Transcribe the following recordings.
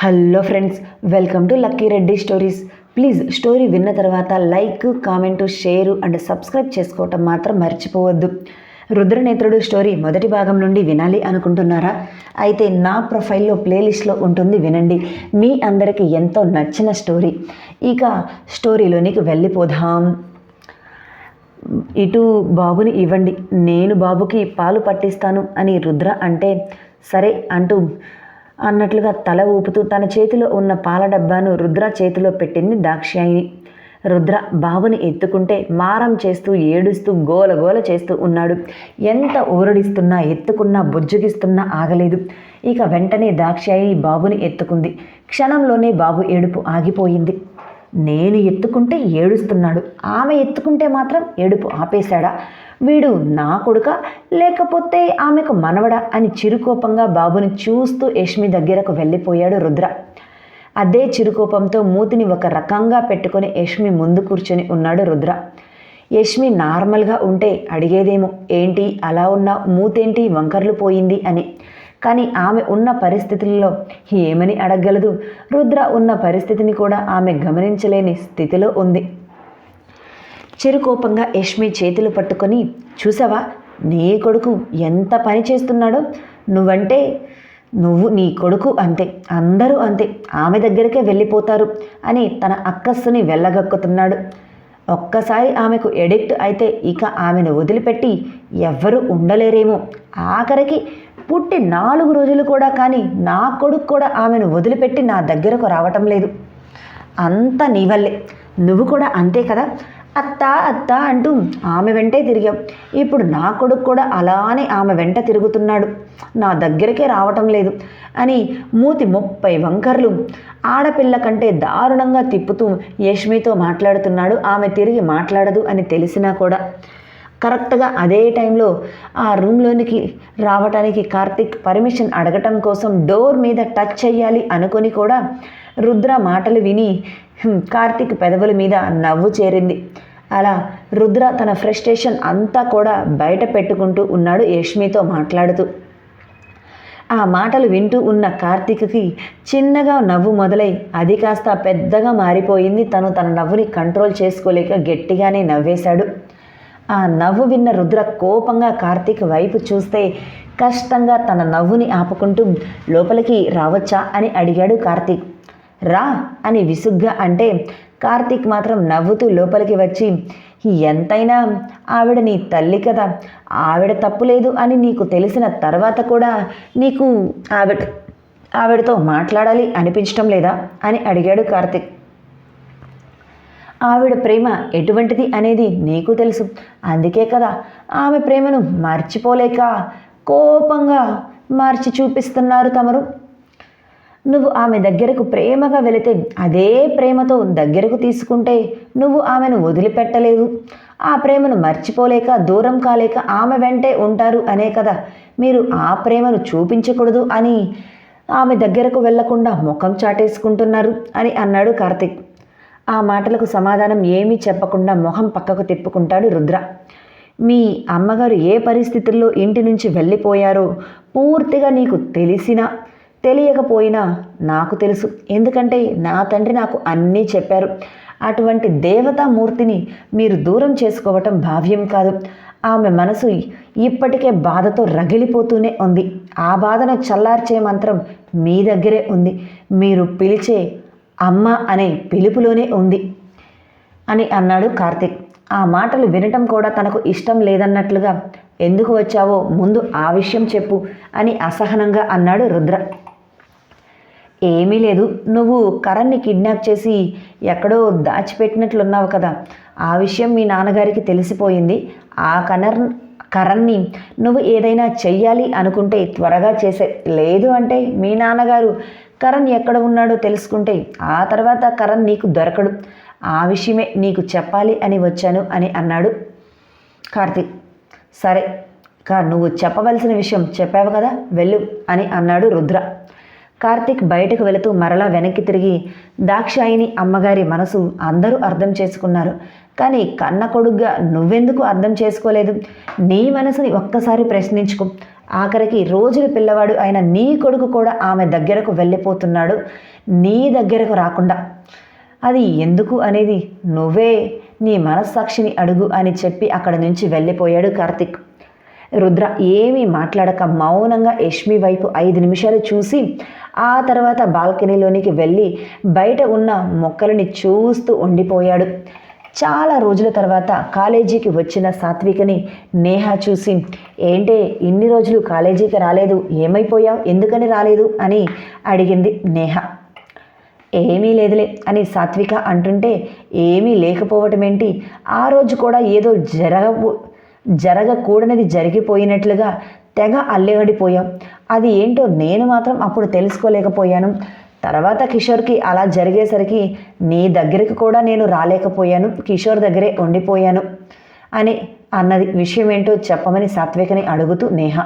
Hello friends welcome to lucky Reddy stories. Please story విన్న తర్వాత like comment share and subscribe చేసుకోవటం మాత్రం మర్చిపోవద్దు. రుద్రనేత్రుడు స్టోరీ మొదటి భాగం నుండి వినాలి అనుకుంటున్నారా? అయితే నా ప్రొఫైల్లో ప్లేలిస్ట్లో ఉంటుంది వినండి. మీ అందరికీ ఎంతో నచ్చిన స్టోరీ. ఇక స్టోరీలోనికి వెళ్ళిపోదాం. ఇటు బాబుని ఇవ్వండి. నేను బాబుకి పాలు పట్టిస్తాను అని రుద్ర అంటే సరే అంటూ అన్నట్లుగా తల ఊపుతూ తన చేతిలో ఉన్న పాల డబ్బాను రుద్ర చేతిలో పెట్టింది దాక్షాయిని రుద్ర బాబుని ఎత్తుకుంటే మారం చేస్తూ ఏడుస్తూ గోల గోల చేస్తూ ఉన్నాడు. ఎంత ఊరడిస్తున్నా ఎత్తుకున్నా బుజ్జగిస్తున్నా ఆగలేదు. ఇక వెంటనే దాక్షాయిని బాబుని ఎత్తుకుంది. క్షణంలోనే బాబు ఏడుపు ఆగిపోయింది. నేను ఎత్తుకుంటే ఏడుస్తున్నాడు. ఆమె ఎత్తుకుంటే మాత్రం ఏడుపు ఆపేశాడా? వీడు నా కొడుక లేకపోతే ఆమెకు మనవడా అని చిరుకోపంగా బాబుని చూస్తూ యష్మి దగ్గరకు వెళ్ళిపోయాడు రుద్ర. అదే చిరుకోపంతో మూతిని ఒక రకంగా పెట్టుకొని యష్మి ముందు కూర్చొని ఉన్నాడు రుద్ర. యష్మి నార్మల్గా ఉంటే అడిగేదేమో ఏంటి అలా ఉన్న మూతేంటి వంకర్లు పోయింది అని. కానీ ఆమె ఉన్న పరిస్థితుల్లో ఏమని అడగగలదు? రుద్ర ఉన్న పరిస్థితిని కూడా ఆమె గమనించలేని స్థితిలో ఉంది. చిరుకోపంగా యష్మి చేతులు పట్టుకొని చూసావా? నీ కొడుకు ఎంత పని చేస్తున్నాడో? నువ్వంటే నువ్వు నీ కొడుకు అంతే అందరూ అంతే ఆమె దగ్గరికే వెళ్ళిపోతారు అని తన అక్కస్సుని వెళ్ళగక్కుతున్నాడు. ఒక్కసారి ఆమెకు ఎడిక్ట్ అయితే ఇక ఆమెను వదిలిపెట్టి ఎవ్వరూ ఉండలేరేమో. ఆఖరికి పుట్టి నాలుగు రోజులు కూడా కానీ నా కొడుకు కూడా ఆమెను వదిలిపెట్టి నా దగ్గరకు రావటం లేదు. అంత నీ వల్లే. నువ్వు కూడా అంతే కదా? అత్త అత్త అంటూ ఆమె వెంటే తిరిగాం. ఇప్పుడు నా కొడుకు కూడా అలానే ఆమె వెంట తిరుగుతున్నాడు. నా దగ్గరికే రావటం లేదు అని మూతి ముప్పై వంకర్లు ఆడపిల్ల కంటే దారుణంగా తిప్పుతూ యష్మితో మాట్లాడుతున్నాడు. ఆమె తిరిగి మాట్లాడదు అని తెలిసినా కూడా. కరెక్ట్గా అదే టైంలో ఆ రూమ్లోనికి రావటానికి కార్తిక్ పర్మిషన్ అడగటం కోసం డోర్ మీద టచ్ చేయాలి అనుకొని కూడా రుద్ర మాటలు విని కార్తిక్ పెదవుల మీద నవ్వు చేరింది. అలా రుద్ర తన ఫ్రస్ట్రేషన్ అంతా కూడా బయట పెట్టుకుంటూ ఉన్నాడు యష్మితో మాట్లాడుతూ. ఆ మాటలు వింటూ ఉన్న కార్తీక్కి చిన్నగా నవ్వు మొదలై అది కాస్త పెద్దగా మారిపోయింది. తను తన నవ్వుని కంట్రోల్ చేసుకోలేక గట్టిగానే నవ్వేశాడు. ఆ నవ్వు విన్న రుద్ర కోపంగా కార్తీక్ వైపు చూస్తే కష్టంగా తన నవ్వుని ఆపుకుంటూ లోపలికి రావచ్చా? అని అడిగాడు కార్తీక్. రా అని విసుగ్గా అంటే కార్తీక్ మాత్రం నవ్వుతూ లోపలికి వచ్చి ఎంతైనా ఆవిడ నీ తల్లి కదా ఆవిడ తప్పులేదు అని నీకు తెలిసిన తర్వాత కూడా నీకు ఆవిడ ఆవిడతో మాట్లాడాలి అనిపించటం లేదా? అని అడిగాడు కార్తీక్. ఆవిడ ప్రేమ ఎటువంటిది అనేది నీకు తెలుసు. అందుకే కదా ఆమె ప్రేమను మర్చిపోలేక కోపంగా మార్చి చూపిస్తున్నారు తమరు. నువ్వు ఆమె దగ్గరకు ప్రేమగా వెళితే అదే ప్రేమతో దగ్గరకు తీసుకుంటే నువ్వు ఆమెను వదిలిపెట్టలేదు. ఆ ప్రేమను మర్చిపోలేక దూరం కాలేక ఆమె వెంటే ఉంటారు అనే కదా. మీరు ఆ ప్రేమను చూపించకూడదు అని ఆమె దగ్గరకు వెళ్ళకుండా ముఖం చాటేసుకుంటున్నారు అని అన్నాడు కార్తిక్. ఆ మాటలకు సమాధానం ఏమీ చెప్పకుండా మొహం పక్కకు తిప్పుకుంటాడు రుద్ర. మీ అమ్మగారు ఏ పరిస్థితుల్లో ఇంటి నుంచి వెళ్ళిపోయారో పూర్తిగా నీకు తెలిసినా తెలియకపోయినా నాకు తెలుసు. ఎందుకంటే నా తండ్రి నాకు అన్నీ చెప్పారు. అటువంటి దేవతామూర్తిని మీరు దూరం చేసుకోవటం భావ్యం కాదు. ఆమె మనసు ఇప్పటికే బాధతో రగిలిపోతూనే ఉంది. ఆ బాధను చల్లార్చే మంత్రం మీ దగ్గరే ఉంది. మీరు పిలిచే అమ్మ అనే పిలుపులోనే ఉంది అని అన్నాడు కార్తిక్. ఆ మాటలు వినటం కూడా తనకు ఇష్టం లేదన్నట్లుగా ఎందుకు వచ్చావో ముందు ఆ విషయం చెప్పు అని అసహనంగా అన్నాడు రుద్ర. ఏమీ లేదు. నువ్వు కరణ్ని కిడ్నాప్ చేసి ఎక్కడో దాచిపెట్టినట్లున్నావు కదా. ఆ విషయం మీ నాన్నగారికి తెలిసిపోయింది. ఆ కనర్ కరణ్ని నువ్వు ఏదైనా చెయ్యాలి అనుకుంటే త్వరగా చేసే లేదు అంటే మీ నాన్నగారు కరణ్ ఎక్కడ ఉన్నాడో తెలుసుకుంటే ఆ తర్వాత కరణ్ నీకు దొరకడు. ఆ విషయమే నీకు చెప్పాలి అని వచ్చాను అని అన్నాడు కార్తీక్ సరే కా నువ్వు చెప్పవలసిన విషయం చెప్పావు కదా వెళ్ళు అని అన్నాడు రుద్ర. కార్తీక్ బయటకు వెళుతూ మరలా వెనక్కి తిరిగి దాక్షాయిని అమ్మగారి మనసు అందరూ అర్థం చేసుకున్నారు. కానీ కన్న కొడుగ్గా నువ్వెందుకు అర్థం చేసుకోలేదు? నీ మనసుని ఒక్కసారి ప్రశ్నించుకో. ఆఖరికి రోజుల పిల్లవాడు అయిన నీ కొడుకు కూడా ఆమె దగ్గరకు వెళ్ళిపోతున్నాడు. నీ దగ్గరకు రాకుండా. అది ఎందుకు అనేది నువ్వే నీ మనస్సాక్షిని అడుగు అని చెప్పి అక్కడి నుంచి వెళ్ళిపోయాడు కార్తిక్. రుద్ర ఏమీ మాట్లాడక మౌనంగా యష్మి వైపు ఐదు నిమిషాలు చూసి ఆ తర్వాత బాల్కనీలోనికి వెళ్ళి బయట ఉన్న మొక్కలని చూస్తూ ఉండిపోయాడు. చాలా రోజుల తర్వాత కాలేజీకి వచ్చిన సాత్వికని నేహ చూసి ఏంటే ఇన్ని రోజులు కాలేజీకి రాలేదు ఏమైపోయావు ఎందుకని రాలేదు? అని అడిగింది నేహ. ఏమీ లేదులే అని సాత్విక అంటుంటే ఏమీ లేకపోవటం ఏంటి ఆ రోజు కూడా ఏదో జరగబో జరగకూడనిది జరిగిపోయినట్లుగా తెగ అల్లెగడిపోయాం అది ఏంటో నేను మాత్రం అప్పుడు తెలుసుకోలేకపోయాను. తర్వాత కిషోర్కి అలా జరిగేసరికి నీ దగ్గరికి కూడా నేను రాలేకపోయాను. కిషోర్ దగ్గరే ఉండిపోయాను అని అన్నది విషయం ఏంటో చెప్పమని సాత్వికని అడుగుతూ నేహ.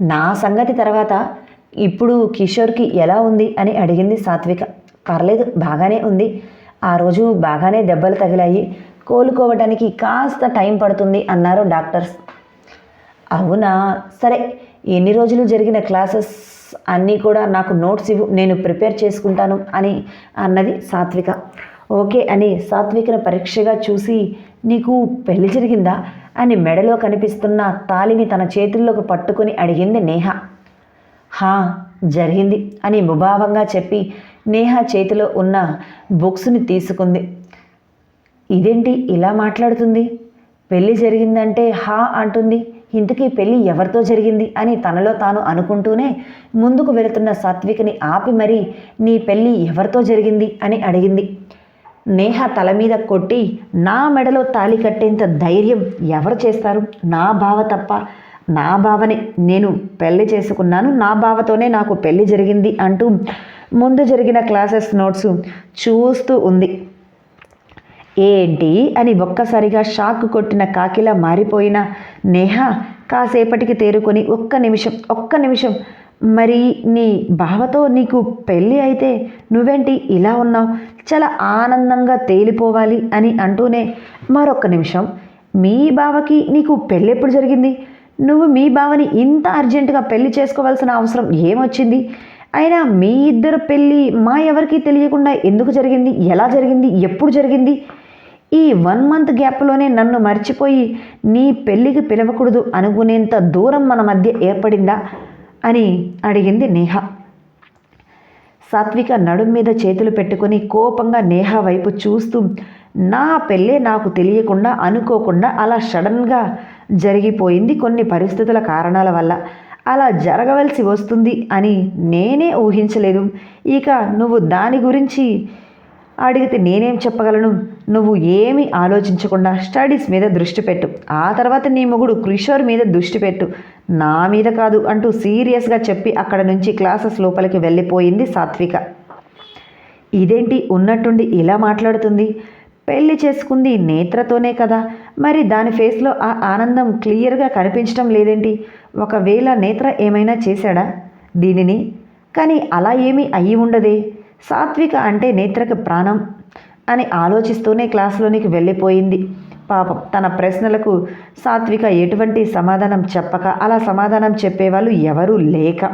నా సంగతి తర్వాత ఇప్పుడు కిషోర్కి ఎలా ఉంది అని అడిగింది సాత్విక. పర్లేదు బాగానే ఉంది. ఆ రోజు బాగానే దెబ్బలు తగిలాయి. కోలుకోవడానికి కాస్త టైం పడుతుంది అన్నారు డాక్టర్స్. అవునా? సరే ఎన్ని రోజులు జరిగిన క్లాసెస్ అన్నీ కూడా నాకు నోట్స్ ఇవ్వు నేను ప్రిపేర్ చేసుకుంటాను అని అన్నది సాత్విక. ఓకే అని సాత్వికను పరీక్షగా చూసి నీకు పెళ్ళి జరిగిందా? అని మెడలో కనిపిస్తున్న తాలిని తన చేతుల్లోకి పట్టుకుని అడిగింది నేహ. హా జరిగింది అని ముభావంగా చెప్పి నేహ చేతిలో ఉన్న బుక్స్ని తీసుకుంది. ఇదేంటి ఇలా మాట్లాడుతుంది? పెళ్ళి జరిగిందంటే హా అంటుంది. ఇంతకీ పెళ్ళి ఎవరితో జరిగింది అని తనలో తాను అనుకుంటూనే ముందుకు వెళుతున్న సాత్వికని ఆపి మరీ నీ పెళ్ళి ఎవరితో జరిగింది అని అడిగింది. నేహ తల మీద కొట్టి నా మెడలో తాలి కట్టేంత ధైర్యం ఎవరు చేస్తారు? నా బావ తప్ప నా బావనే. నేను పెళ్ళి చేసుకున్నాను. నా బావతోనే నాకు పెళ్ళి జరిగింది అంటూ ముందు జరిగిన క్లాసెస్ నోట్స్ చూస్తూ ఉంది. ఏంటి అని ఒక్కసారిగా షాక్ కొట్టిన కాకిలా మారిపోయిన నేహ కాసేపటికి తేరుకొని ఒక్క నిమిషం ఒక్క నిమిషం. మరి నీ బావతో నీకు పెళ్ళి అయితే నువ్వేంటి ఇలా ఉన్నావు? చాలా ఆనందంగా తేలిపోవాలి అని అంటూనే మరొక్క నిమిషం. మీ బావకి నీకు పెళ్ళి ఎప్పుడు జరిగింది? నువ్వు మీ బావని ఇంత అర్జెంటుగా పెళ్ళి చేసుకోవాల్సిన అవసరం ఏమొచ్చింది? అయినా మీ ఇద్దరు పెళ్ళి మా ఎవరికి తెలియకుండా ఎందుకు జరిగింది? ఎలా జరిగింది? ఎప్పుడు జరిగింది? ఈ వన్ మంత్ గ్యాప్లోనే నన్ను మర్చిపోయి నీ పెళ్ళికి పిలవకూడదు అనుకునేంత దూరం మన మధ్య ఏర్పడిందా? అని అడిగింది నేహ. సాత్విక నడుం మీద చేతులు పెట్టుకుని కోపంగా నేహ వైపు చూస్తూ నా పెళ్ళే నాకు తెలియకుండా అనుకోకుండా అలా సడన్గా జరిగిపోయింది కొన్ని పరిస్థితుల కారణాల వల్ల. అలా జరగవలసి వస్తుంది అని నేనే ఊహించలేదు. ఇక నువ్వు దాని గురించి అడిగితే నేనేం చెప్పగలను? నువ్వు ఏమీ ఆలోచించకుండా స్టడీస్ మీద దృష్టి పెట్టు. ఆ తర్వాత నీ మొగుడు కిషోర్ మీద దృష్టి పెట్టు. నా మీద కాదు అంటూ సీరియస్గా చెప్పి అక్కడ నుంచి క్లాసెస్ లోపలికి వెళ్ళిపోయింది సాత్విక. ఇదేంటి ఉన్నట్టుండి ఇలా మాట్లాడుతుంది? పెళ్ళి చేసుకుంది నేత్రతోనే కదా. మరి దాని ఫేస్లో ఆ ఆనందం క్లియర్గా కనిపించడం లేదేంటి? ఒకవేళ నేత్ర ఏమైనా చేశాడా దీనిని? కానీ అలా ఏమీ అయ్యి ఉండదే. సాత్విక అంటే నేత్రకి ప్రాణం అని ఆలోచిస్తూనే క్లాసులోనికి వెళ్ళిపోయింది. పాపం తన ప్రశ్నలకు సాత్విక ఎటువంటి సమాధానం చెప్పక అలా సమాధానం చెప్పేవాళ్ళు ఎవరూ లేక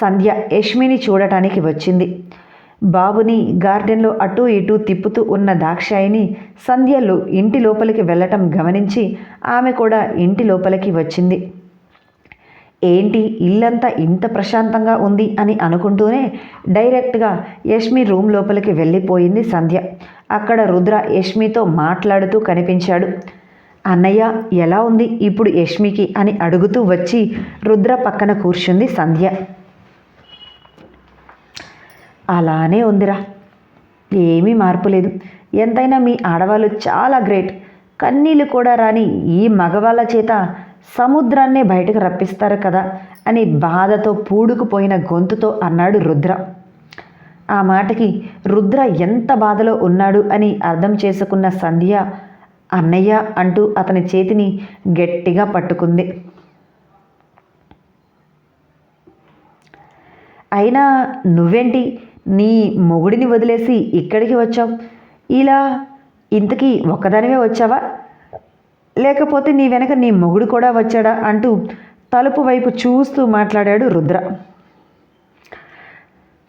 సంధ్య యష్మిని చూడటానికి వచ్చింది. బాబుని గార్డెన్లో అటూ ఇటూ తిప్పుతూ ఉన్న దాక్షాయిని సంధ్యలు ఇంటి లోపలికి వెళ్ళటం గమనించి ఆమె కూడా ఇంటి లోపలికి వచ్చింది. ఏంటి ఇల్లంతా ఇంత ప్రశాంతంగా ఉంది అని అనుకుంటూనే డైరెక్ట్గా యష్మి రూమ్ లోపలికి వెళ్ళిపోయింది సంధ్య. అక్కడ రుద్ర యష్మితో మాట్లాడుతూ కనిపించాడు. అన్నయ్య ఎలా ఉంది ఇప్పుడు యష్మికి? అని అడుగుతూ వచ్చి రుద్ర పక్కన కూర్చుంది సంధ్య. అలానే ఉందిరా. ఏమీ మార్పు లేదు. ఎంతైనా మీ ఆడవాళ్ళు చాలా గ్రేట్. కన్నీళ్ళు కూడా రాని ఈ మగవాళ్ళ చేత సముద్రాన్నే బయటకు రప్పిస్తారు కదా అని బాధతో పూడుకుపోయిన గొంతుతో అన్నాడు రుద్ర. ఆ మాటకి రుద్ర ఎంత బాధలో ఉన్నాడు అని అర్థం చేసుకున్న సంధ్య అన్నయ్య అంటూ అతని చేతిని గట్టిగా పట్టుకుంది. అయినా నువ్వేంటి? నీ మొగుడిని వదిలేసి ఇక్కడికి వచ్చావు? ఇలా ఇంతకీ ఒక్కదానివే వచ్చావా? లేకపోతే నీ వెనక నీ మొగుడు కూడా వచ్చాడా? అంటూ తలుపు వైపు చూస్తూ మాట్లాడాడు రుద్ర.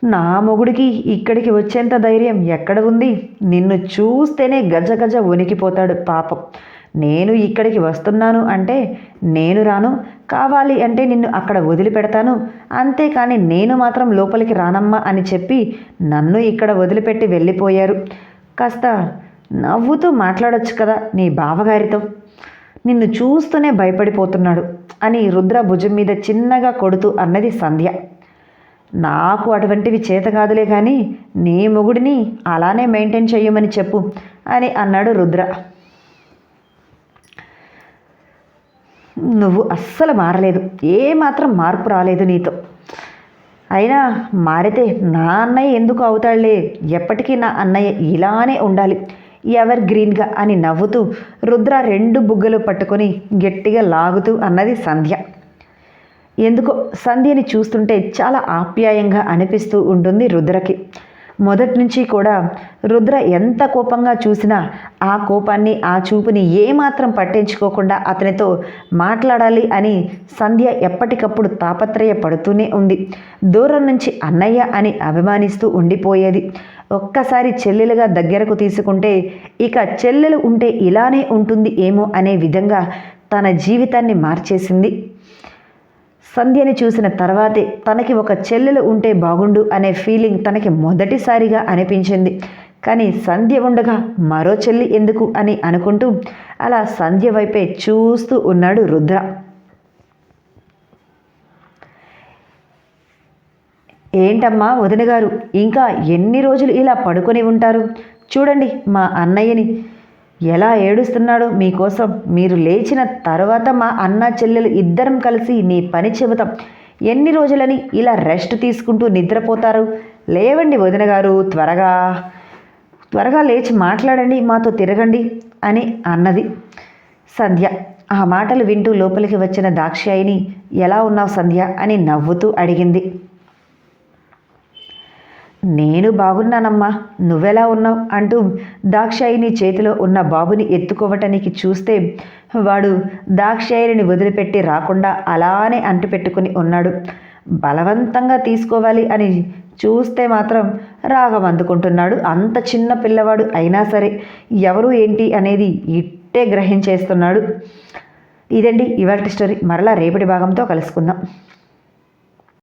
నా మొగుడికి ఇక్కడికి వచ్చేంత ధైర్యం ఎక్కడ ఉంది? నిన్ను చూస్తేనే గజ గజ ఉనికిపోతాడు పాపం. నేను ఇక్కడికి వస్తున్నాను అంటే నేను రాను. కావాలి అంటే నిన్ను అక్కడ వదిలిపెడతాను. అంతేకాని నేను మాత్రం లోపలికి రానమ్మా అని చెప్పి నన్ను ఇక్కడ వదిలిపెట్టి వెళ్ళిపోయారు. కాస్త నవ్వుతూ మాట్లాడొచ్చు కదా నీ బావగారితో. నిన్ను చూస్తూనే భయపడిపోతున్నాడు అని రుద్ర భుజం మీద చిన్నగా కొడుతూ అన్నది సంధ్య. నాకు అటువంటివి చేత కాదులే కానీ నీ మొగుడిని అలానే మెయింటైన్ చేయమని చెప్పు అని అన్నాడు రుద్ర. నువ్వు అస్సలు మారలేదు. ఏమాత్రం మార్పు రాలేదు నీతో. అయినా మారితే నా అన్నయ్య ఎందుకు అవుతాడులే ఎప్పటికీ నా అన్నయ్య ఇలానే ఉండాలి. ఎవర్ గ్రీన్గా అని నవ్వుతూ రుద్ర రెండు బుగ్గలు పట్టుకొని గట్టిగా లాగుతూ అన్నది సంధ్య. ఎందుకో సంధ్యని చూస్తుంటే చాలా ఆప్యాయంగా అనిపిస్తూ ఉంటుంది రుద్రకి. మొదటి నుంచి కూడా రుద్ర ఎంత కోపంగా చూసినా ఆ కోపాన్ని ఆ చూపుని ఏమాత్రం పట్టించుకోకుండా అతనితో మాట్లాడాలి అని సంధ్య ఎప్పటికప్పుడు తాపత్రయ పడుతూనే ఉంది. దూరం నుంచి అన్నయ్య అని అభిమానిస్తూ ఉండిపోయేది. ఒక్కసారి చెల్లెలుగా దగ్గరకు తీసుకుంటే ఇక చెల్లెలు ఉంటే ఇలానే ఉంటుంది ఏమో అనే విధంగా తన జీవితాన్ని మార్చేసింది. సంధ్యని చూసిన తర్వాతే తనకి ఒక చెల్లెలు ఉంటే బాగుండు అనే ఫీలింగ్ తనకి మొదటిసారిగా అనిపించింది. కానీ సంధ్య ఉండగా మరో చెల్లి ఎందుకు అని అనుకుంటూ అలా సంధ్య వైపే చూస్తూ ఉన్నాడు రుద్ర. ఏంటమ్మా వదిన గారు ఇంకా ఎన్ని రోజులు ఇలా పడుకొని ఉంటారు? చూడండి మా అన్నయ్యని. ఎలా ఏడుస్తున్నాడో? మీకోసం మీరు లేచిన తర్వాత మా అన్న చెల్లెలు ఇద్దరం కలిసి నీ పని చెబుతాం. ఎన్ని రోజులని ఇలా రెస్ట్ తీసుకుంటూ నిద్రపోతారు? లేవండి వదిన గారు త్వరగా. త్వరగా లేచి మాట్లాడండి మాతో తిరగండి అని అన్నది. సంధ్య ఆ మాటలు వింటూ లోపలికి వచ్చిన దాక్షాయిని ఎలా ఉన్నావు సంధ్య అని నవ్వుతూ అడిగింది. నేను బాగున్నానమ్మా నువ్వెలా ఉన్నావు? అంటూ దాక్షాయిని చేతిలో ఉన్న బాబుని ఎత్తుకోవటానికి చూస్తే వాడు దాక్షాయిని వదిలిపెట్టి రాకుండా అలానే అంటుపెట్టుకుని ఉన్నాడు. బలవంతంగా తీసుకోవాలి అని చూస్తే మాత్రం రాగం అందుకుంటున్నాడు. అంత చిన్న పిల్లవాడు అయినా సరే ఎవరు ఏంటి అనేది ఇట్టే గ్రహించేస్తున్నాడు. ఇదండి ఇవాళ స్టోరీ. మరలా రేపటి భాగంతో కలుసుకుందాం.